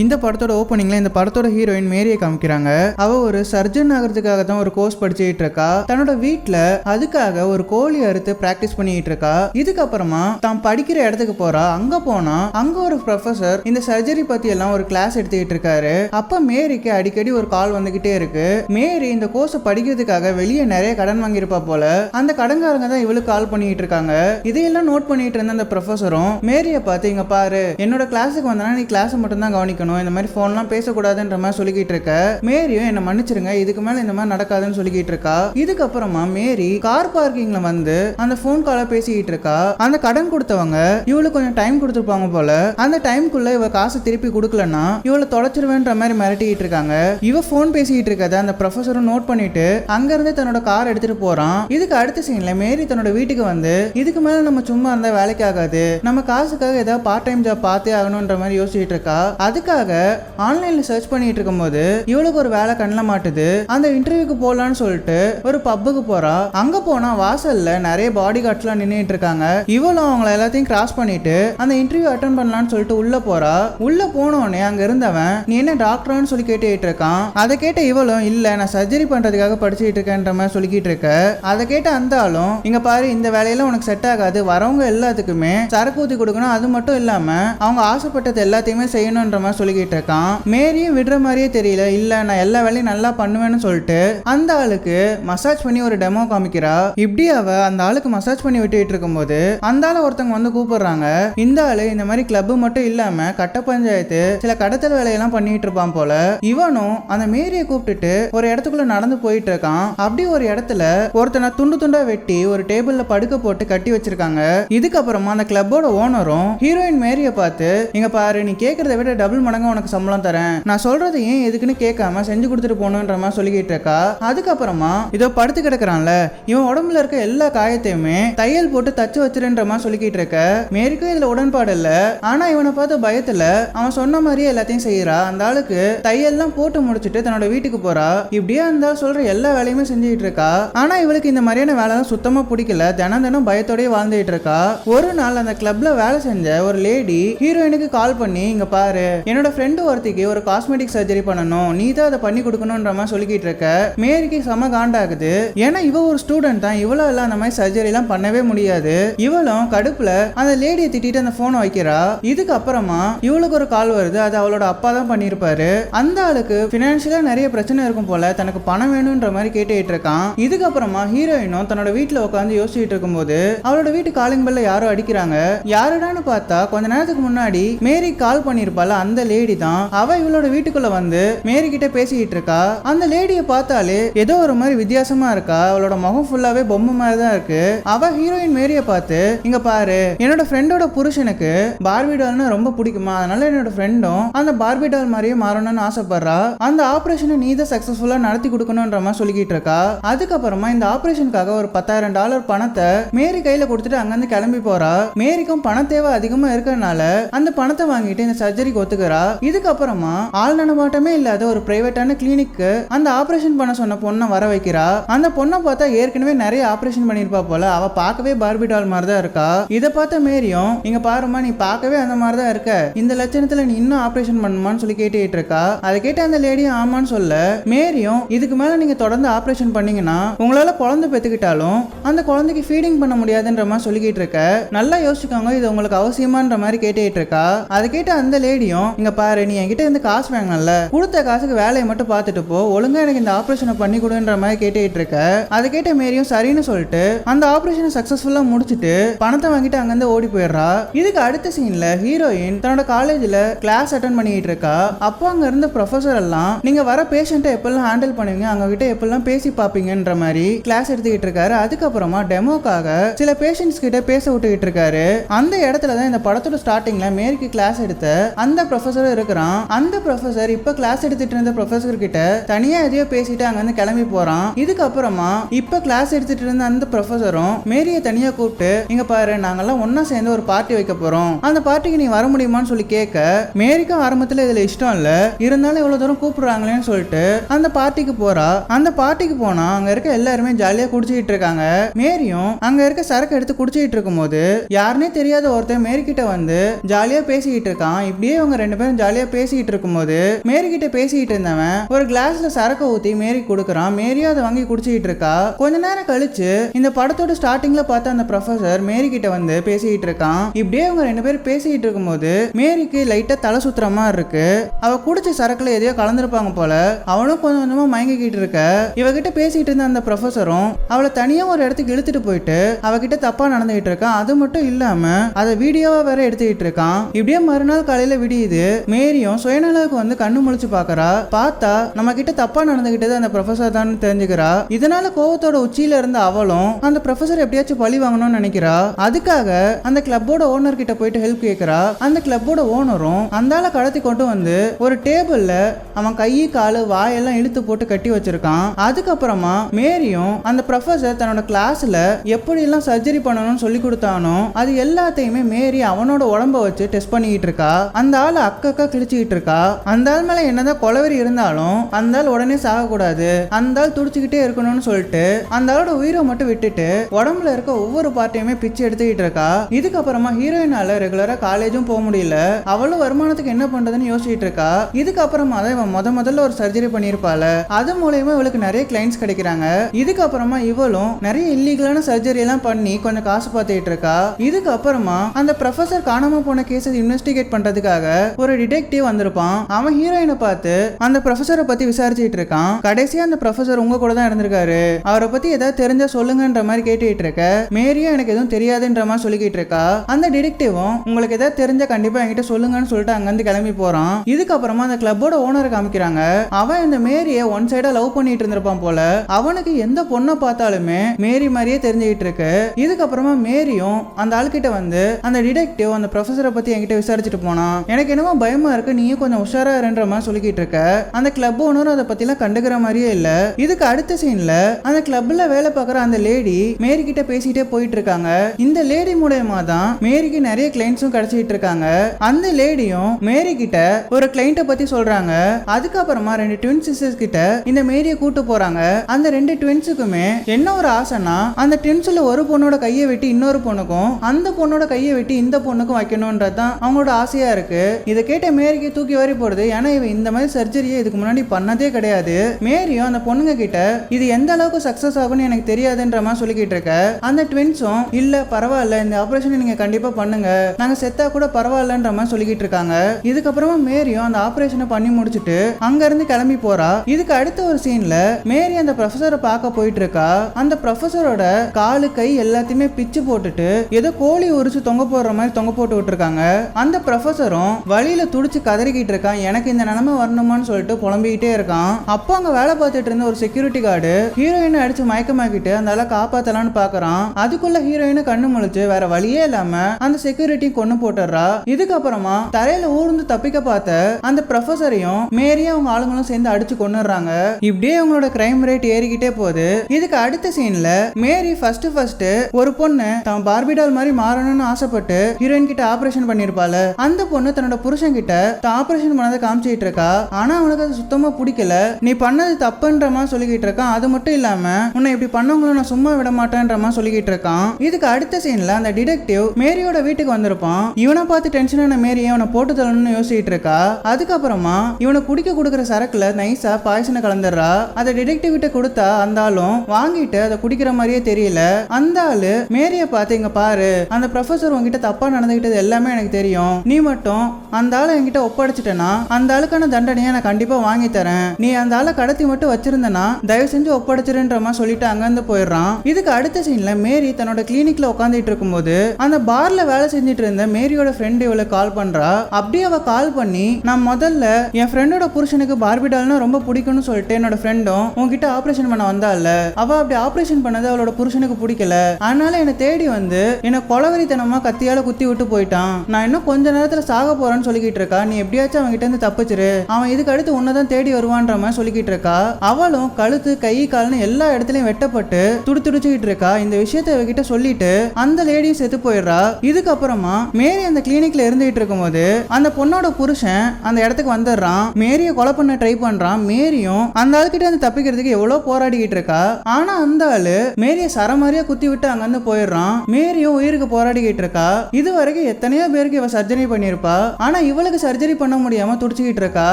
இந்த படத்தோட ஓப்பனிங்ல இந்த படத்தோட ஹீரோயின் மேரியை காமிக்கிறாங்க. அவ ஒரு சர்ஜன் ஆகிறதுக்காக தான் ஒரு கோர்ஸ் படிச்சுட்டு இருக்கா. தன்னோட வீட்டுல அதுக்காக ஒரு கோழி அறுத்து பிராக்டிஸ் பண்ணிட்டு இருக்கா. இதுக்கப்புறமா தான் படிக்கிற இடத்துக்கு போறா. அங்க போனா அங்க ஒரு ப்ரொஃபசர் இந்த சர்ஜரி பத்தி எல்லாம் ஒரு கிளாஸ் எடுத்துக்கிட்டு இருக்காரு. அப்ப மேரிக்கு அடிக்கடி ஒரு கால் வந்துகிட்டே இருக்கு. மேரி இந்த கோர்ஸ் படிக்கிறதுக்காக வெளியே நிறைய கடன் வாங்கியிருப்பா போல. அந்த கடன்காரங்க தான் இவளுக்கு கால் பண்ணிட்டு இருக்காங்க. இதையெல்லாம் நோட் பண்ணிட்டு இருந்த அந்த ப்ரொஃபஸரும் மேரியை பார்த்து இங்க பாரு என்னோட கிளாஸுக்கு வந்தனா நீ கிளாஸ் மட்டும் தான் இருக்கணும் இந்த மாதிரி ஃபோன்லாம் பேசக்கூடாதுன்ற மாதிரி சொல்லிக்கிட்டு இருக்க. மேரியும் என்ன மன்னிச்சிருங்க இதுக்கு மேல இந்த மாதிரி நடக்காதுன்னு சொல்லிக்கிட்டு இருக்கா. இதுக்கப்புறமா மேரி கார் பார்க்கிங்ல வந்து அந்த ஃபோன் காலை பேசிக்கிட்டு இருக்கா. அந்த கடன் கொடுத்தவங்க இவளுக்கு கொஞ்சம் டைம் கொடுத்துருப்பாங்க போல. அந்த டைம்குள்ள இவ காசு திருப்பி கொடுக்கலன்னா இவளை தொலைச்சிருவேன்ற மாதிரி மிரட்டிக்கிட்டு இருக்காங்க. இவ ஃபோன் பேசிக்கிட்டு இருக்கத அந்த ப்ரொஃபஸரும் நோட் பண்ணிட்டு அங்கிருந்து தன்னோட கார் எடுத்துட்டு போறான். இதுக்கு அடுத்த சீன்ல மேரி தன்னோட வீட்டுக்கு வந்து இதுக்கு மேல நம்ம சும்மா இருந்தா வேலைக்கு ஆகாது. நம்ம காசுக்காக ஏதாவது பார்ட் டைம் ஜாப் பார்த்தே ஆகணுன்ற மாதிரி யோசிச்சுட்டு இருக்கா. அதுக்கு அதுக்காக ஆன்லைன்ல சர்ச் பண்ணிட்டு இருக்கும்போது இவளுக்கு ஒரு வேலை கண்ணில் மாட்டுது? அந்த இன்டர்வியூக்கு போகலான்னு சொல்லிட்டு ஒரு பப்புக்கு போறா. அங்க போனா வாசல்ல நிறைய பாடி கார்ட்ஸ்லாம் நின்றுட்டு இருக்காங்க. இவளும் அவங்கள எல்லாத்தையும் கிராஸ் பண்ணிட்டு அந்த இன்டர்வியூ அட்டன் பண்ணலாம்னு சொல்லிட்டு உள்ள போறா. உள்ள போனோடனே அங்க இருந்தவன் நீ என்ன டாக்டரான்னு சொல்லி கேட்டுட்டு இருக்கான்? அதை கேட்ட இவளும் இல்ல நான் சர்ஜரி பண்றதுக்காக படிச்சுட்டு இருக்கேன்ற மாதிரி சொல்லிக்கிட்டு இருக்க. அதை கேட்ட அந்த ஆளும் இங்க பாரு இந்த வேலையெல்லாம் உனக்கு செட் ஆகாது. வரவங்க எல்லாத்துக்குமே சரக்கு ஊத்தி கொடுக்கணும். அது மட்டும் இல்லாம அவங்க ஆசைப்பட்டது எல்லாத்தையுமே செய்யணுன்ற மாதிரி சொல்லிக்கிட்டு இருக்கான் மேரியும் விடுற மாதிரியே தெரியல. இல்ல நான் எல்லா வேலையும் நல்லா பண்ணுவேன்னு சொல்லிட்டு அந்த ஆளுக்கு மசாஜ் பண்ணி ஒரு டெமோ காமிக்கிறா. இப்படி அவ அந்த ஆளுக்கு மசாஜ் பண்ணி விட்டுட்டு இருக்கும்போது அந்த ஆளை ஒருத்தவங்க வந்து கூப்பிடுறாங்க. இந்த ஆளு இந்த மாதிரி கிளப் மட்டும் இல்லாம கட்ட பஞ்சாயத்து சில கடத்தல் வேலையெல்லாம் பண்ணிட்டு இருப்பான் போல. இவனும் அந்த மேரியை கூப்பிட்டுட்டு ஒரு இடத்துக்குள்ள நடந்து போயிட்டு இருக்கான் அப்படி ஒரு இடத்துல ஒருத்தனை துண்டு துண்டா வெட்டி ஒரு டேபிள்ல படுக்க போட்டு கட்டி வச்சிருக்காங்க. இதுக்கப்புறமா அந்த கிளப்போட ஓனரும் ஹீரோயின் மேரியை பார்த்து இங்க பாரு நீ கேட்கறத விட டபுள் மடங்கு உனக்கு சம்பளம் தரேன். நான் சொல்றது ஏன் எதுக்குன்னு கேட்காம செஞ்சு கொடுத்துட்டு போகணுன்ற மாதிரி சொல்லிக்கிட்டு இருக்கா? அதுக்கப்புறமா இதோ படுத்து கிடக்குறான்ல. இவன் உடம்புல இருக்க எல்லா காயத்தையுமே தையல் போட்டு தச்சு வச்சிருன்ற மாதிரி சொல்லிக்கிட்டு இருக்க. மேரிக்கும் இதுல உடன்பாடு இல்ல. ஆனா இவனை பார்த்த பயத்துல அவன் சொன்ன மாதிரியே எல்லாத்தையும் செய்யறா அந்த ஆளுக்கு தையல்லாம் போட்டு முடிச்சுட்டு தன்னோட வீட்டுக்கு போறா. இப்படியே அந்த சொல்ற எல்லா வேலையுமே செஞ்சுட்டு இருக்கா. ஆனா இவளுக்கு இந்த மாதிரியான வேலை சுத்தமா பிடிக்கல. தினம் தினம் பயத்தோடய வாழ்ந்துட்டு இருக்கா. ஒரு நாள் அந்த கிளப்ல வேலை செஞ்ச ஒரு லேடி ஹீரோயினுக்கு கால் பண்ணி இங்க பாரு. என்னோட ஃப்ரெண்டு ஒருத்திக்கு ஒரு காஸ்மெட்டிக் சர்ஜரி பண்ணணும். நீ தான் அதை பண்ணி கொடுக்கணுன்ற மாதிரி சொல்லிக்கிட்டு இருக்க. மேரிக்கு செம காண்டாகுது. ஏன்னா இவ ஒரு ஸ்டூடெண்ட் தான். இவ்வளோ எல்லாம் அந்த மாதிரி சர்ஜரி எல்லாம் பண்ணவே முடியாது. இவளும் கடுப்புல அந்த லேடியை திட்டிட்டு அந்த போனை வைக்கிறா. இதுக்கு அப்புறமா இவளுக்கு ஒரு கால் வருது. அது அவளோட அப்பா தான் பண்ணியிருப்பாரு. அந்த ஆளுக்கு பினான்சியலா நிறைய பிரச்சனை இருக்கும் போல தனக்கு பணம் வேணும்ன்ற மாதிரி கேட்டுக்கிட்டு இருக்கான். இதுக்கப்புறமா ஹீரோயினும் தன்னோட வீட்டுல உட்காந்து யோசிச்சுட்டு இருக்கும்போது அவளோட வீட்டு காலிங் பெல்ல யாரோ அடிக்கிறாங்க. யாருடான்னு பார்த்தா கொஞ்ச நேரத்துக்கு முன்னாடி மேரி கால் பண்ணிருப்பால அந்த லேடி தான் அவ இவளோட வீட்டுக்குள்ள வந்து மேரி கிட்ட பேசிக்கிட்டு இருக்கா. அந்த லேடியை பார்த்தாலே ஏதோ ஒரு மாதிரி வித்தியாசமா இருக்கா. அவளோட முகம் ஃபுல்லாவே பொம்மை மாதிரி தான் இருக்கு. அவ ஹீரோயின் மேரியை பார்த்து இங்க பாரு என்னோட ஃப்ரெண்டோட புருஷனுக்கு பார்பி டால்னா ரொம்ப பிடிக்குமா? அதனால என்னோட ஃப்ரெண்டும் அந்த பார்பி டால் மாதிரியே மாறணும்னு ஆசைப்படுறா. அந்த ஆபரேஷனை நீ தான் சக்சஸ்ஃபுல்லா நடத்தி கொடுக்கணும்ன்ற மாதிரி சொல்லிக்கிட்டு இருக்கா. அதுக்கப்புறமா இந்த ஆபரேஷனுக்காக ஒரு பத்தாயிரம் டாலர் பணத்தை மேரி கையில கொடுத்துட்டு அங்கிருந்து கிளம்பி போறா. மேரிக்கும் பண தேவை அதிகமா இருக்கிறதுனால அந்த பணத்தை வாங்கிட்டு இந்த சர்ஜரிக்கு ஒத்துக்கிற. இதுக்கப்புறமா ஆள் நடமாட்டமே இல்லாத ஒரு பிரைவேட்டான கிளினிக்கு அந்த ஆபரேஷன் பண்ண சொன்ன பொண்ணை வர வைக்கிறா. அந்த பொண்ணை பார்த்தா ஏற்கனவே நிறைய ஆபரேஷன் பண்ணிருப்பா போல. அவ பார்க்கவே பார்பி டால் மாதிரி தான் இருக்கா? இதை பார்த்த மேரியும் இங்க பாருமா நீ பார்க்கவே அந்த மாதிரி தான் இருக்க. இந்த லட்சணத்துல நீ இன்னும் ஆபரேஷன் பண்ணுமான்னு சொல்லி கேட்டுட்டு இருக்கா? அதை கேட்டு அந்த லேடியும் ஆமான்னு சொல்ல. மேரியும் இதுக்கு மேல நீங்க தொடர்ந்து ஆபரேஷன் பண்ணீங்கன்னா உங்களால குழந்தை பெத்துக்கிட்டாலும் அந்த குழந்தைக்கு ஃபீடிங் பண்ண முடியாதுன்ற மாதிரி சொல்லிக்கிட்டு இருக்க. நல்லா யோசிச்சுக்கோங்க இது உங்களுக்கு அவசியமான்ற மாதிரி கேட்டுட்டு இருக்கா? அதை கேட்டு அந்த லேடியும் இங்க பாரு நீ என்கிட்ட இருந்து காசு வாங்கல கொடுத்த காசுக்கு வேலையை மட்டும் பார்த்துட்டு போ. ஒழுங்கா எனக்கு இந்த ஆபரேஷனை பண்ணி கொடுன்ற மாதிரி கேட்டுக்கிட்டு இருக்க. அதை கேட்ட மேரியும் சரின்னு சொல்லிட்டு அந்த ஆபரேஷனை சக்சஸ்ஃபுல்லா முடிச்சிட்டு பணத்தை வாங்கிட்டு அங்கிருந்து ஓடி போயிடுறா. இதுக்கு அடுத்த சீன்ல ஹீரோயின் தன்னோட காலேஜ்ல கிளாஸ் அட்டன் பண்ணிட்டு இருக்கா. அப்போ அங்க இருந்த ப்ரொஃபசர் எல்லாம் நீங்க வர பேஷண்ட்டை எப்பெல்லாம் ஹேண்டில் பண்ணுவீங்க? அவங்க கிட்ட எப்பெல்லாம் பேசி பார்ப்பீங்கன்ற மாதிரி கிளாஸ் எடுத்துக்கிட்டு இருக்காரு. அதுக்கப்புறமா டெமோக்காக சில பேஷண்ட்ஸ் கிட்ட பேச விட்டுக்கிட்டு இருக்காரு. அந்த இடத்துல தான் இந்த படத்தோட ஸ்டார்டிங்ல மேற்கு கிளாஸ் எடுத்த அந்த ப்ரொஃபஸர் இருக்கிறான். அந்த ப்ரொஃபசர் இப்ப கிளாஸ் எடுத்துட்டு இருந்த ப்ரொஃபஸர் கிட்ட தனியா எதையோ பேசிட்டு அங்க இருந்து கிளம்பி போறான். இதுக்கப்புறமா இப்ப கிளாஸ் எடுத்துட்டு இருந்த அந்த ப்ரொஃபசரும் மேரிய தனியா கூப்பிட்டு இங்க பாரு நாங்கெல்லாம் ஒன்னா சேர்ந்து ஒரு பார்ட்டி வைக்க போறோம். அந்த பார்ட்டிக்கு நீ வர முடியுமான்னு சொல்லி கேட்க மேரிக்கும் ஆரம்பத்துல இதுல இஷ்டம் இல்ல. இருந்தாலும் இவ்வளவு தூரம் கூப்பிடுறாங்களேன்னு சொல்லிட்டு அந்த பார்ட்டிக்கு போறா. அந்த பார்ட்டிக்கு போனா அங்க இருக்க எல்லாருமே ஜாலியா குடிச்சுக்கிட்டு இருக்காங்க. மேரியும் அங்க இருக்க சரக்கு எடுத்து குடிச்சிட்டு இருக்கும்போது யாருன்னே தெரியாத ஒருத்தன் மேரி கிட்ட வந்து ஜாலியா பேசிக்கிட்டு இருக்கான். இப்படியே இவங்க ரெண்டு பேரும் பேரும் ஜாலியா இருக்கும்போது மேரி கிட்ட பேசிக்கிட்டு இருந்தவன் ஒரு கிளாஸ்ல சரக்கு ஊத்தி மேரி கொடுக்குறான். மேரியும் அதை வாங்கி குடிச்சிக்கிட்டு இருக்கா கொஞ்ச நேரம் கழிச்சு இந்த படத்தோட ஸ்டார்டிங்ல பார்த்த அந்த ப்ரொஃபசர் மேரி கிட்ட வந்து பேசிக்கிட்டு இருக்கான் இப்படியே அவங்க ரெண்டு பேரும் பேசிக்கிட்டு இருக்கும்போது மேரிக்கு லைட்டா தலை சுத்துற மாதிரி இருக்கு. அவ குடிச்ச சரக்குல எதையோ கலந்துருப்பாங்க போல. அவனும் கொஞ்சம் கொஞ்சமா மயங்கிக்கிட்டு இருக்க இவகிட்ட பேசிட்டு இருந்த அந்த ப்ரொஃபசரும் அவளை தனியா ஒரு இடத்துக்கு இழுத்துட்டு போயிட்டு அவகிட்ட தப்பா நடந்துகிட்டு இருக்கான் அது மட்டும் இல்லாம அதை வீடியோவா வேற எடுத்துக்கிட்டு இருக்கான் இப்படியே மறுநாள் காலையில விடியுது. மேரியும் சுயநலவுக்கு வந்து கண்ணு முழிச்சு பாக்குறா பார்த்தா நம்ம கிட்ட தப்பா நடந்துகிட்டது அந்த ப்ரொஃபசர் தான் தெரிஞ்சுக்கிறா. இதனால கோவத்தோட உச்சியில இருந்த அவளும் அந்த ப்ரொஃபசர் எப்படியாச்சும் பழி வாங்கணும்னு நினைக்கிறா. அதுக்காக அந்த கிளப்போட ஓனர் கிட்ட போயிட்டு ஹெல்ப் கேட்கிறா அந்த கிளப்போட ஓனரும் அந்தால கடத்தி கொண்டு வந்து ஒரு டேபிள்ல அவன் கை காலு வாயெல்லாம் இழுத்து போட்டு கட்டி வச்சிருக்கான். அதுக்கப்புறமா மேரியும் அந்த ப்ரொஃபசர் தன்னோட கிளாஸ்ல எப்படிலாம் சர்ஜரி பண்ணணும்னு சொல்லி கொடுத்தானோ அது எல்லாத்தையுமே மேரி அவனோட உடம்ப வச்சு டெஸ்ட் பண்ணிக்கிட்டு இருக்கா. அந்த ஆள் அக்கக்கா கிழிச்சுக்கிட்டு இருக்கா? அந்த ஆள் மேல என்னதான் கொலவெறி இருந்தாலும் அந்த ஆள் உடனே சாகக்கூடாது. அந்த ஆள் துடிச்சுக்கிட்டே இருக்கணும்னு சொல்லிட்டு அந்த ஆளோட உயிரை மட்டும் விட்டுட்டு உடம்புல இருக்க ஒவ்வொரு பார்ட்டையுமே பிச்சு எடுத்துக்கிட்டு இருக்கா? இதுக்கப்புறமா ஹீரோயினால ரெகுலரா காலேஜும் போக முடியல. அவளும் வருமானத்துக்கு என்ன பண்றதுன்னு யோசிச்சுட்டு இருக்கா? இதுக்கப்புறமா தான் இவன் முத முதல்ல ஒரு சர்ஜரி பண்ணியிருப்பாள். அது மூலயமா இவளுக்கு நிறைய கிளைண்ட்ஸ் கிடைக்கிறாங்க. இதுக்கப்புறமா இவளும் நிறைய இல்லீகலான சர்ஜரி எல்லாம் பண்ணி கொஞ்சம் காசு பார்த்துட்டு இருக்கா. இதுக்கப்புறமா அந்த ப்ரொஃபசர் காணாம போன கேஸை இன்வெஸ்டிகேட் பண்றதுக்காக ஒரு டிடெக்டிவ் வந்திருப்பான். அவன் ஹீரோயினை பார்த்து அந்த ப்ரொஃபசரை பத்தி விசாரிச்சுட்டு இருக்கான். கடைசியா அந்த ப்ரொஃபசர் உங்க கூட தான் இருந்திருக்காரு. அவரை பத்தி ஏதாவது தெரிஞ்சா சொல்லுங்கன்ற மாதிரி கேட்டுட்டு இருக்க மேரியும் எனக்கு எதுவும் தெரியாதுன்ற மாதிரி சொல்லிக்கிட்டு இருக்கா. அந்த டிடெக்டிவும் உங்களுக்கு ஏதாவது தெரிஞ்சா கண்டிப்பா என்கிட்ட சொல்லுங்கன்னு சொல்லிட்டு அங்கிருந்து கிளம்பி போறான். இதுக்கப்புறமா அந்த கிளப்போட ஓனரை காமிக்கிறாங்க. அவன் இந்த மேரிய ஒன் சைடா லவ் பண்ணிட்டு இருந்திருப்பான் போல. அவனுக்கு எந்த பொண்ணை பார்த்தாலுமே மேரி மாதிரியே தெரிஞ்சுக்கிட்டு இருக்கு. இதுக்கப்புறமா மேரியும் அந்த ஆள்கிட்ட வந்து அந்த டிடெக்டிவ் அந்த ப்ரொஃபஸரை பத்தி என்கிட்ட விசாரிச்சுட்டு போனான். எனக்கு என்னவோ என்னமோ பயமா இருக்கு. நீயும் கொஞ்சம் உஷாரா இருன்ற மாதிரி சொல்லிக்கிட்டு இருக்க. அந்த கிளப் ஓனரும் அதை பற்றிலாம் கண்டுக்கிற மாதிரியே இல்லை. இதுக்கு அடுத்த சீன்ல அந்த கிளப்ல வேலை பார்க்குற அந்த லேடி மேரி கிட்ட பேசிட்டே போயிட்டு இருக்காங்க. இந்த லேடி மூலயமா தான் மேரிக்கு நிறைய கிளைண்ட்ஸும் கிடைச்சிட்டு இருக்காங்க. அந்த லேடியும் மேரி கிட்ட ஒரு கிளைண்ட்டை பற்றி சொல்கிறாங்க அதுக்கப்புறமா ரெண்டு ட்வின் சிஸ்டர்ஸ் கிட்ட இந்த மேரியை கூட்டு போகிறாங்க அந்த ரெண்டு ட்வின்ஸுக்குமே என்ன ஒரு ஆசைனா அந்த ட்வின்ஸில் ஒரு பொண்ணோட கையை வெட்டி இன்னொரு பொண்ணுக்கும் அந்த பொண்ணோட கையை வெட்டி இந்த பொண்ணுக்கும் வைக்கணுன்றது தான் அவங்களோட ஆசையாக இருக்குது இதை கேட்ட மேரிக்கு தூக்கி வாரி போடுது. ஏன்னா இவன் இந்த மாதிரி சர்ஜரியை இதுக்கு முன்னாடி பண்ணதே கிடையாது. மேரியும் அந்த பொண்ணுங்க கிட்ட இது எந்த அளவுக்கு சக்சஸ் ஆகும்னு எனக்கு தெரியாதுன்ற மாதிரி சொல்லிக்கிட்டு இருக்க. அந்த ட்வின்ஸும் இல்ல பரவாயில்ல இந்த ஆபரேஷனை நீங்க கண்டிப்பா பண்ணுங்க. நாங்க செத்தா கூட பரவாயில்லன்ற மாதிரி சொல்லிக்கிட்டு இருக்காங்க. இதுக்கப்புறமா மேரியும் அந்த ஆபரேஷனை பண்ணி முடிச்சுட்டு அங்க இருந்து கிளம்பி போறா. இதுக்கு அடுத்த ஒரு சீன்ல மேரி அந்த ப்ரொஃபஸரை பார்க்க போயிட்டு இருக்கா. அந்த ப்ரொஃபஸரோட காலு கை எல்லாத்தையுமே பிச்சு போட்டுட்டு ஏதோ கோழி உரிச்சு தொங்க போடுற மாதிரி தொங்க போட்டு விட்டுருக்காங்க. அந்த ப்ரொஃபஸரும் வழியில துடிச்சு கதறிக்கிட்டு இருக்கான். எனக்கு இந்த நிலைமை வரணுமான்னு சொல்லிட்டு புலம்பிக்கிட்டே இருக்கான். அப்போ அங்க வேலை பார்த்துட்டு இருந்த ஒரு செக்யூரிட்டி கார்டு ஹீரோயினை அடிச்சு மயக்கமாக்கிட்டு அந்த ஆளை காப்பாத்தலாம்னு பாக்குறான். அதுக்குள்ள ஹீரோயினை கண்ணு முழிச்சு வேற வழியே இல்லாம அந்த செக்யூரிட்டி கொண்டு போட்டுறா இதுக்கப்புறமா தரையில ஊர்ந்து தப்பிக்க பார்த்த அந்த ப்ரொஃபஸரையும் மேரியும் அவங்க ஆளுங்களும் சேர்ந்து அடிச்சு கொண்டுறாங்க இப்படியே அவங்களோட கிரைம் ரேட் ஏறிக்கிட்டே போகுது. இதுக்கு அடுத்த சீன்ல மேரி ஃபர்ஸ்ட் ஃபர்ஸ்ட் ஒரு பொண்ணு தான் பார்பிடால் மாதிரி மாறணும்னு ஆசைப்பட்டு ஹீரோயின் கிட்ட ஆபரேஷன் பண்ணிருப்பாள். அந்த பொண்ணு தன்னோட புருஷன் கிட்ட தான் ஆபரேஷன் பண்ணதை காமிச்சிட்டு இருக்கா? ஆனா அவனுக்கு அது சுத்தமா பிடிக்கல. நீ பண்ணது தப்புன்ற மாதிரி சொல்லிக்கிட்டு இருக்கான். அது மட்டும் இல்லாம உன்னை இப்படி பண்ணவங்கள நான் சும்மா விட மாட்டேன்ற மாதிரி சொல்லிக்கிட்டு இருக்கான். இதுக்கு அடுத்த சீன்ல அந்த டிடெக்டிவ் மேரியோட வீட்டுக்கு வந்திருப்பான். இவனை பார்த்து டென்ஷனான மேரி அவனை போட்டு தள்ளணும்னு யோசிச்சுட்டு இருக்கா? அதுக்கப்புறமா இவனை குடிக்க கொடுக்குற சரக்குல நைஸா பாய்சனை கலந்துடுறா. அதை டிடெக்டிவ் கிட்ட கொடுத்தா அந்த ஆளும் வாங்கிட்டு அதை குடிக்கிற மாதிரியே தெரியல. அந்த ஆளு மேரிய பார்த்து இங்க பாரு அந்த ப்ரொஃபசர் உங்ககிட்ட தப்பா நடந்துகிட்டது எல்லாமே எனக்கு தெரியும். நீ மட்டும் அந்த ஆளை என்கிட்ட ஒப்படைச்சிட்டேன்னா அந்த ஆளுக்கான தண்டனையை நான் கண்டிப்பா வாங்கி தரேன். நீ அந்த ஆளை கடத்தி மட்டும் வச்சிருந்தனா தயவு செஞ்சு ஒப்படைச்சிருன்ற மாதிரி சொல்லிட்டு அங்கிருந்து போயிடுறான். இதுக்கு அடுத்த சீன்ல மேரி தன்னோட கிளினிக்ல உட்காந்துட்டு இருக்கும்போது அந்த பார்ல வேலை செஞ்சுட்டு இருந்த மேரியோட ஃப்ரெண்டு இவளை கால் பண்றா. அப்படியே அவ கால் பண்ணி நான் முதல்ல என் ஃப்ரெண்டோட புருஷனுக்கு பார்பிடால்னா ரொம்ப பிடிக்கும்னு சொல்லிட்டு என்னோட ஃப்ரெண்டும் உன்கிட்ட ஆபரேஷன் பண்ண வந்தால அவ அப்படி ஆபரேஷன் பண்ணது அவளோட புருஷனுக்கு பிடிக்கல. அதனால என்னை தேடி வந்து என்னை கொலவரித்தனமா கத்தியால குத்தி விட்டு போயிட்டான். நான் இன்னும் கொஞ்ச நேரத்துல சாக போறேன்னு சொல்லிக்கிட்டு இருக்கா? நீ எப்படியாச்சும் அவன்கிட்ட இருந்து தப்பிச்சிரு. அவன் இதுக்கு அடுத்து உன்னதான் தேடி வருவான்ற மாதிரி சொல்லிக்கிட்டு இருக்கா? அவளும் கழுத்து கை கால்னு எல்லா இடத்துலயும் வெட்டப்பட்டு துடி துடிச்சுக்கிட்டு இருக்கா? இந்த விஷயத்த இவகிட்ட சொல்லிட்டு அந்த லேடியும் செத்து போயிடுறா. இதுக்கப்புறமா மேரி அந்த கிளினிக்ல இருந்துகிட்டு இருக்கும்போது அந்த பொண்ணோட புருஷன் அந்த இடத்துக்கு வந்துடுறான். மேரியை கொலை பண்ண ட்ரை பண்றான். மேரியும் அந்த ஆள்கிட்ட இருந்து தப்பிக்கிறதுக்கு எவ்வளவு போராடிக்கிட்டு இருக்கா? ஆனா அந்த ஆளு மேரிய சரமாரியா குத்தி விட்டு அங்கிருந்து போயிடுறான். மேரியும் உயிருக்கு போராடிக்கிட்டு இருக்கா. இது வரைக்கும் எத்தனையோ பேருக்கு இவ சர்ஜரி பண்ணிருப்பா ஆனா இவளுக்கு சர்ஜரி பண்ண முடியாம துடிச்சுக்கிட்டு இருக்கா?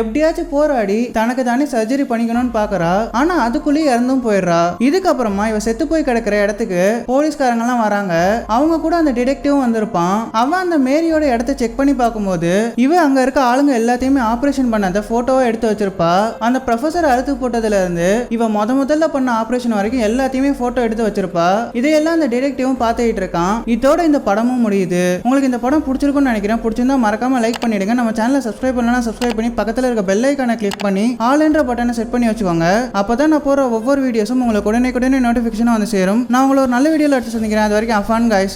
எப்படியாச்சும் போராடி தனக்கு தானே சர்ஜரி பண்ணிக்கணும்னு பாக்குறா? ஆனா அதுக்குள்ளேயே இறந்தும் போயிடுறா. இதுக்கப்புறமா இவ செத்து போய் கிடக்குற இடத்துக்கு போலீஸ்காரங்க எல்லாம் வராங்க. அவங்க கூட அந்த டிடெக்டிவும் வந்திருப்பான். அவன் அந்த மேரியோட இடத்த செக் பண்ணி பார்க்கும்போது இவ அங்க இருக்க ஆளுங்க எல்லாத்தையுமே ஆபரேஷன் அந்த போட்டோவா எடுத்து வச்சிருப்பா. அந்த ப்ரொஃபசர் அறுத்து போட்டதுல இருந்து இவ முத முதல்ல பண்ண ஆபரேஷன் வரைக்கும் எல்லாத்தையுமே போட்டோ எடுத்து வச்சிருப்பா. இதையெல்லாம் அந்த டிடெக்டிவும் பார்த்துக்கிட்டு இருக்கான். இதோட இந்த படமும் முடியுது. உங்களுக்கு இந்த படம் பிடிச்சிருக்கும்னு நினைக்கிறேன். பிடிச்சிருந்தா மறக்காம லைக் பண்ணிடுங்க. நம்ம சேனலை சப்ஸ்கிரைப் பண்ணலாம் சப்ஸ்கிரைப் பண்ணி பக்கத்தில் இருக்க பெல் ஐக்கானை கிளிக் பண்ணி ஆல் என்ற பட்டனை செட் பண்ணி வச்சுக்கோங்க. அப்பதான் நான் போகிற ஒவ்வொரு வீடியோஸும் உங்களுக்கு உடனே உடனே நோட்டிஃபிகேஷன் வந்து சேரும். நான் உங்களை ஒரு நல்ல வீடியோவில் எடுத்து சந்திக்கிறேன். அது வரைக்கும் அஃபான் கைஸ்